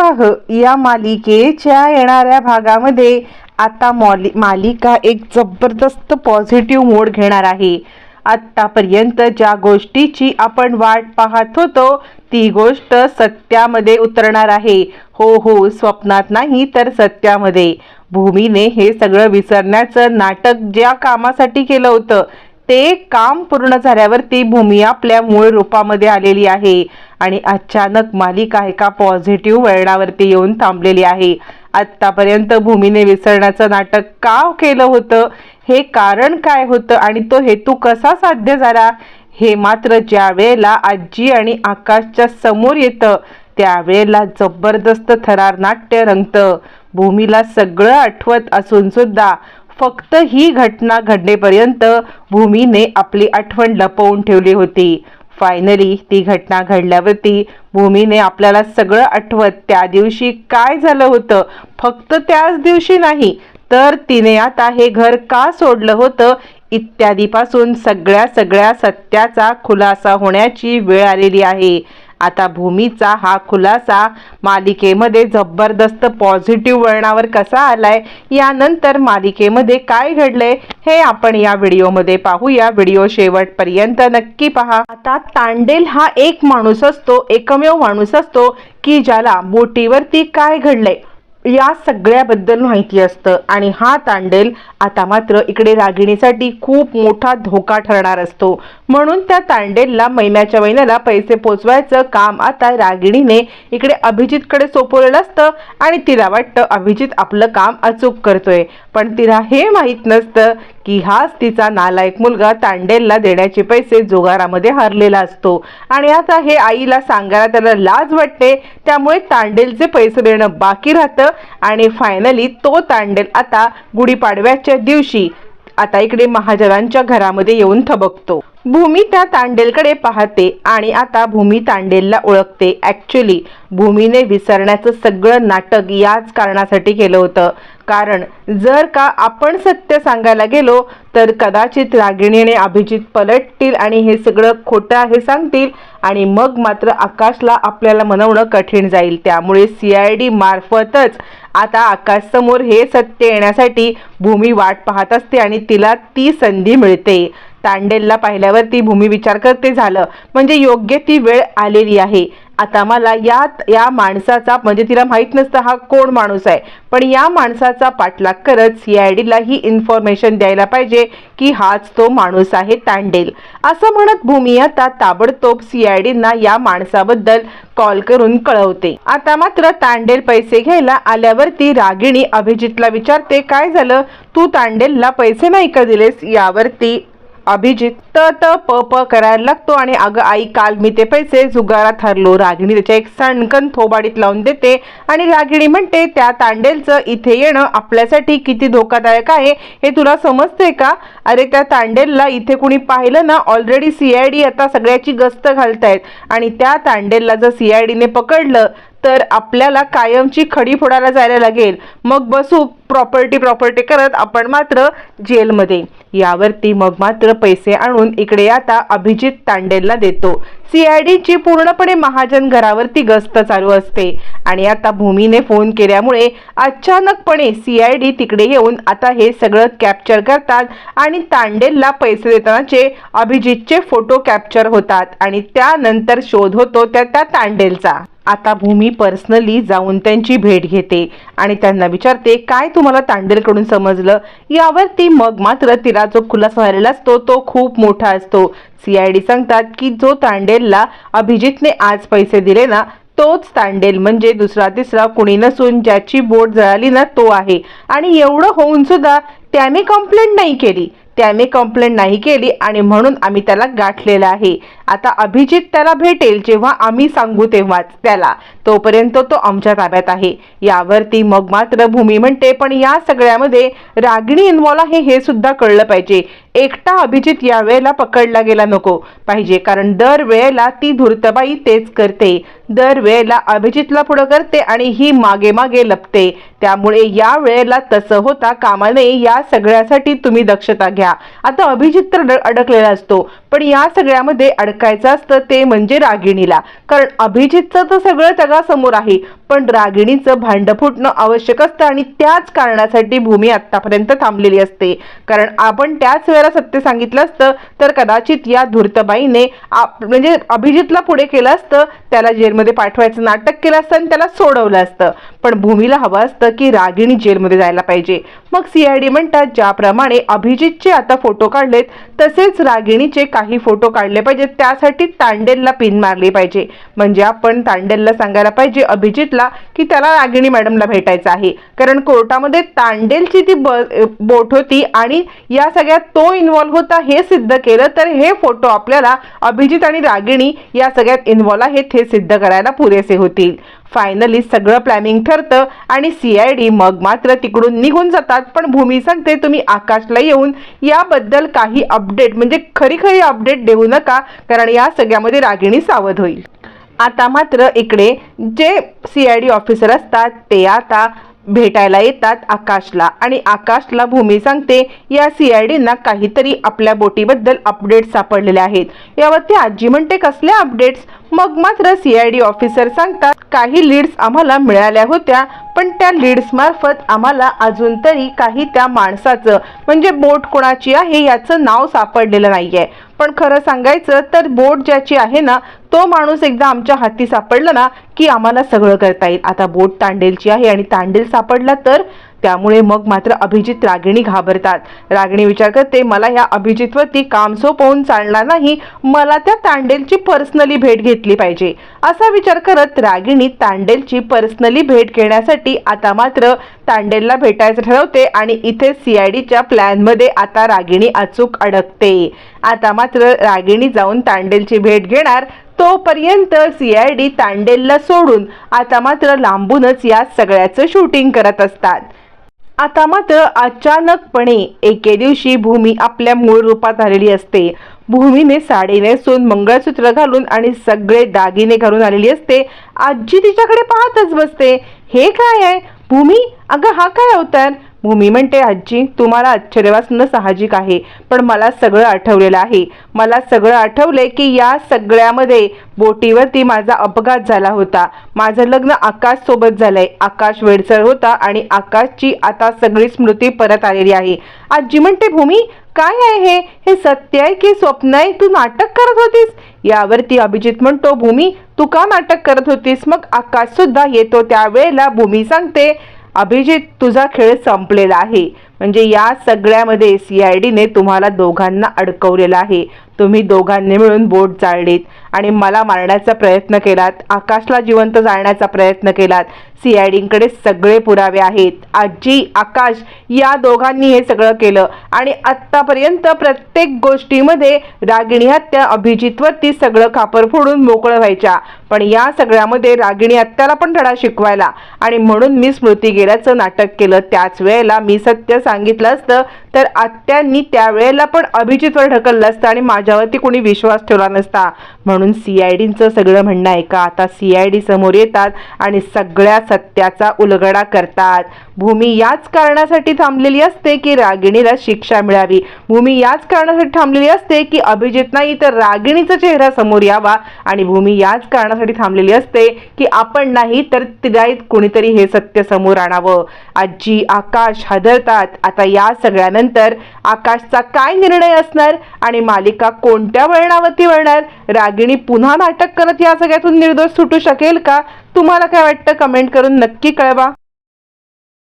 या मालिकेच्या येणाऱ्या भागामध्ये आता मॉली मालिका एक जबरदस्त पॉझिटिव्ह मोड घेणार आहे. आत्तापर्यंत ज्या गोष्टीची आपण वाट पाहत होतो ती गोष्ट सत्यामध्ये उतरणार आहे. हो हो स्वप्नात नाही तर सत्यामध्ये. भूमीने हे सगळं विसरण्याचं नाटक ज्या कामासाठी केलं होतं ते काम पूर्ण झाल्यावरती भूमी आपल्या मूळ रूपामध्ये आलेली आहे. आणि अचानक मालिका एका पॉझिटिव्ह वळणावरती येऊन थांबलेली आहे. आत्तापर्यंत भूमीने विसरण्याचं नाटक का केलं होतं? हे कारण काय होतं? आणि तो हेतू कसा साध्य झाला? हे मात्र ज्या वेळेला आजी आणि आकाशच्या समोर येतं त्यावेळेला जबरदस्त थरार नाट्य रंगतं. भूमीला सगळं आठवत असून सुद्धा फक्त ही घटना घडणेपर्यंत भूमीने आपली आठवण लपवून ठेवली होती. फायनली ती घटना घडल्यावरती भूमीने आपल्याला सगळं आठवत त्या दिवशी काय झालं होतं. फक्त त्याच दिवशी नाही तर तिने आता हे घर का सोडलं होतं इत्यादीपासून सगळ्या सगळ्या सत्याचा खुलासा होण्याची वेळ आलेली आहे. आता भूमीचा हा खुलासा मालिकेमध्ये जबरदस्त पॉझिटिव्ह वळणावर कसा आलाय यानंतर मालिकेमध्ये काय घडलंय हे आपण या व्हिडिओमध्ये पाहूया. व्हिडिओ शेवटपर्यंत नक्की पहा. आता तांडेल हा एक माणूस असतो एकमेव माणूस असतो की ज्याला बोटीवरती काय घडलंय? या सगळ्याबद्दल माहिती असतं. आणि हा तांडेल आता मात्र इकडे रागिणीसाठी खूप मोठा धोका ठरणार असतो. म्हणून त्या तांडेलला महिन्याच्या महिन्याला पैसे पोचवायचं काम आता रागिणीने इकडे अभिजितकडे सोपवलेलं असतं आणि तिला वाटतं अभिजित आपलं काम अचूक करतोय. पण तिला हे माहीत नसतं की हाच तिचा नालायक मुलगा तांडेलला देण्याचे पैसे जुगारामध्ये हरलेला असतो. आणि आता हे आईला सांगायला त्याला लाज वाटते. त्यामुळे तांडेलचे पैसे देणं बाकी राहतं. आणि फायनली तो तांडेल आता गुढीपाडव्याच्या दिवशी आता इकडे महाजनांच्या घरामध्ये येऊन थबकतो. भूमी त्या तांडेलकडे पाहते आणि आता भूमी तांडेलला ओळखते. ॲक्च्युली भूमीने विसरण्याचं सगळं नाटक याच कारणासाठी केलं होतं. कारण जर का आपण सत्य सांगायला गेलो तर कदाचित रागिणीने अभिजित पलटतील आणि हे सगळं खोटं आहे सांगतील आणि मग मात्र आकाशला आपल्याला मनवणं कठीण जाईल. त्यामुळे सी आय डी मार्फतच आता आकाश समोर हे सत्य येण्यासाठी भूमी वाट पाहत असते आणि तिला ती संधी मिळते. तांडेलला पाहिल्यावर ती भूमी विचार करते झालं. म्हणजे योग्य ती वेळ आलेली आहे. आता मला यात या माणसाचा म्हणजे तिला माहीत नसतं हा कोण माणूस आहे. पण या माणसाचा पाठलाग करत सी आय डीला ही इन्फॉर्मेशन द्यायला पाहिजे की हाच तो माणूस आहे तांडेल. असं म्हणत भूमी आता ताबडतोब सी आय डीना या माणसाबद्दल कॉल करून कळवते. आता मात्र तांडेल पैसे घ्यायला आल्यावरती रागिणी अभिजितला विचारते काय झालं? तू तांडेलला पैसे नाही का दिलेस? यावरती अभिजित त त प प करायला लागतो आणि अगं आई काल मी ते पैसे जुगारात हरलो. रागिणी त्याच्या एक सणकन थोबाडीत लावून देते आणि रागिणी म्हणते त्या तांडेलचं इथे येणं आपल्यासाठी किती धोकादायक आहे हे तुला समजते का? अरे त्या तांडेलला इथे कुणी पाहिलं ना ऑलरेडी सी आय डी आता सगळ्याची गस्त घालतायत आणि त्या तांडेलला जर सी आय डीने पकडलं तर आपल्याला कायमची खडी फोडायला जायला लागेल. मग बसू प्रॉपर्टी प्रॉपर्टी करत आपण मात्र जेलमध्ये. यावरती मग मात्र पैसे आणून इकडे आता अभिजित तांडेलला देतो. सीआयडीची पूर्णपणे महाजन घरावरती गस्त चालू असते. आणि आता भूमीने फोन केल्यामुळे अचानकपणे सीआयडी तिकडे येऊन आता हे सगळं कॅप्चर करतात आणि तांडेलला पैसे देतानाचे अभिजितचे फोटो कॅप्चर होतात आणि त्यानंतर शोध होतो त्या त्या तांडेलचा. आता भूमी पर्सनली जाऊन त्यांची भेट घेते आणि त्यांना विचारते काय तुम्हाला तांडेलकडून समजलं? यावरती मग मात्र तिला जो खुलासा झालेला असतो तो खूप मोठा असतो. सी आय डी सांगतात की जो तांडेलला अभिजितने आज पैसे दिले ना तोच तांडेल म्हणजे दुसरा तिसरा कुणी नसून ज्याची बोट जळाली ना तो आहे. आणि एवढं होऊन सुद्धा त्याने कंप्लेंट नाही केली. त्याने कंप्लेंट नाही केली आणि म्हणून आम्ही त्याला गाठलेलं आहे. आता अभिजित त्याला भेटेल जेव्हा आम्ही सांगू तेव्हाच त्याला. तोपर्यंत तो आमच्या ताब्यात आहे. यावरती मग मात्र भूमी म्हणते पण या सगळ्यामध्ये रागिणी इन्वॉल्व आहे हे सुद्धा कळलं पाहिजे. एकटा अभिजित या वेळेला पकडला गेला नको पाहिजे कारण दर वेळेला ती धूर्तबाई तेच करते. दर वेळेला अभिजितला पुढं करते आणि ही मागे मागे लपते. त्यामुळे या वेळेला तसं होता कामा नये या सगळ्यासाठी तुम्ही दक्षता घ्या. आता अभिजित तर अड- अडकलेला असतो पण या सगळ्यामध्ये अडकायचं असतं ते म्हणजे रागिणीला. कारण अभिजितचं तर सगळं जगासमोर आहे पण रागिणीचं भांडं फुटणं आवश्यक असतं आणि त्याच कारणासाठी भूमी आत्तापर्यंत थांबलेली असते. कारण आपण त्याच वेळेला सत्य सांगितलं असतं तर कदाचित या धूर्तबाईने आप- म्हणजे अभिजितला पुढे केलं असतं त्याला जेलमध्ये पाठवायचं नाटक केलं असतं आणि त्याला सोडवलं असतं. पण भूमीला हवं असतं की रागिणी जेलमध्ये जायला पाहिजे. मग सीआयडी म्हणतात ज्याप्रमाणे अभिजितचे आता फोटो काढलेत तसेच रागिणीचे काही फोटो काढले पाहिजेत त्यासाठी तांडेलला पिन मारली पाहिजे. म्हणजे आपण तांडेलला सांगायला पाहिजे अभिजितला की त्याला रागिणी मॅडमला भेटायचं आहे. कारण कोर्टामध्ये तांडेलची ती ब बोट होती आणि या सगळ्यात तो इन्व्हॉल्व्ह होता हे सिद्ध केलं तर हे फोटो आपल्याला अभिजित आणि रागिणी या सगळ्यात इन्व्हॉल्व आहेत हे सिद्ध करायला पुरेसे होतील. फायनली सगळं प्लॅनिंग ठरतं आणि सी आय डी मग मात्र तिकडून निघून जातात. पण भूमी सांगते तुम्ही आकाशला येऊन याबद्दल काही अपडेट म्हणजे खरी खरी अपडेट देऊ नका कारण या सगळ्यामध्ये रागिणी सावध होईल. आता मात्र इकडे जे सी आय डी ऑफिसर असतात ते आता भेटायला येतात आकाशला. आणि आकाशला भूमी सांगते या सी आय डींना काहीतरी आपल्या बोटीबद्दल अपडेट्स सापडलेले आहेत. यावर ते आजी म्हणते कसले अपडेट्स मग मात्र सी आय डी ऑफिसर सांगतात काही लीड्स आम्हाला मिळाल्या होत्या पण त्या लीड्स मार्फत आम्हाला अजून तरी काही त्या माणसाचं म्हणजे बोट कोणाची आहे याचं नाव सापडलेलं नाहीये. पण खरं सांगायचं तर बोट ज्याची आहे ना तो माणूस एकदा आमच्या हाती सापडला ना की आम्हाला सगळं करता येईल. आता बोट तांडेलची आहे आणि तांडेल सापडला तर त्यामुळे मग मात्र अभिजित रागिणी घाबरतात. रागिणी विचार करते मला ह्या अभिजितवरती काम सोपवून चालणार नाही. मला त्या तांडेलची पर्सनली भेट घेतली पाहिजे. असा विचार करत रागिणी तांडेलची पर्सनली भेट घेण्यासाठी आता मात्र तांडेलला भेटायचं ठरवते आणि इथे सी आय डीच्या प्लॅनमध्ये आता रागिणी अचूक अडकते. आता मात्र रागिणी जाऊन तांडेलची भेट घेणार तोपर्यंत सी आय डी तांडेलला सोडून आता मात्र लांबूनच या सगळ्याचं शूटिंग करत असतात. आता मात्र अचानकपणे एके दिवशी भूमी आपल्या मूळ रूपात आलेली असते. भूमीने साडी नेसून मंगळसूत्र घालून आणि सगळे दागिने घालून आलेली असते. आजी तिच्याकडे पाहतच बसते. हे काय आहे? भूमी अगं हा काय अवतार? भूमी म्हणते आजी तुम्हाला आश्चर्य वाचणं साहजिक आहे पण मला सगळं आठवलेलं आहे. मला सगळं आठवलंय की या सगळ्यामध्ये बोटीवरती माझा अपघात झाला होता. माझं लग्न आकाश सोबत झालंय. आकाश वेडसर होता आणि आकाशची आता सगळी स्मृती परत आलेली आहे. आजी म्हणते भूमी काय आहे हे? हे सत्य आहे की स्वप्न आहे? तू नाटक करत होतीस? यावरती अभिजित म्हणतो भूमी तू का नाटक करत होतीस? मग आकाश सुद्धा येतो त्यावेळेला भूमी सांगते अभिजित तुझा खेळ संपलेला आहे. म्हणजे या सगळ्यामध्ये सी आय डीने तुम्हाला दोघांना अडकवलेलं आहे. तुम्ही दोघांनी मिळून बोट जाळलीत आणि मला मारण्याचा प्रयत्न केलात आकाशला जिवंत जाळण्याचा प्रयत्न केलात. सी आय डींकडे सगळे पुरावे आहेत. आजी आकाश या दोघांनी हे सगळं केलं आणि आत्तापर्यंत प्रत्येक गोष्टीमध्ये रागिणी हत्या अभिजितवरती सगळं खापर फोडून मोकळं व्हायच्या. पण या सगळ्यामध्ये रागिणी हत्याला पण धडा शिकवायला. आणि म्हणून मी स्मृती गेल्याचं नाटक केलं. त्याच वेळेला मी सत्य सांगितलं असतं तर आत्यांनी त्यावेळेला पण अभिजितवर ढकललं असतं आणि माझ्यावरती कोणी विश्वास ठेवला नसता. म्हणून सी आय डीचं सगळं म्हणणं आहे का? आता सी आय डी समोर येतात आणि सगळ्या सत्याचा उलगडा करतात. भूमी याच कारणासाठी थांबलेली असते की रागिणीला शिक्षा मिळावी. भूमी याच कारणासाठी थांबलेली असते की अभिजित नाही तर रागिणीचा चेहरा समोर यावा. आणि भूमी याच कारणासाठी थांबलेली असते की आपण नाही तर तिला कोणीतरी हे सत्य समोर आणावं. आजी आकाश हादरतात. आता या सगळ्यानंतर आकाशचा काय निर्णय असणार आणि मालिका कोणत्या वळणावरती वळणार? रागिणी पुन्हा नाटक करत या सगळ्यातून निर्दोष सुटू शकेल का? तुम्हाला काय वाटतं? कमेंट करून नक्की कळवा.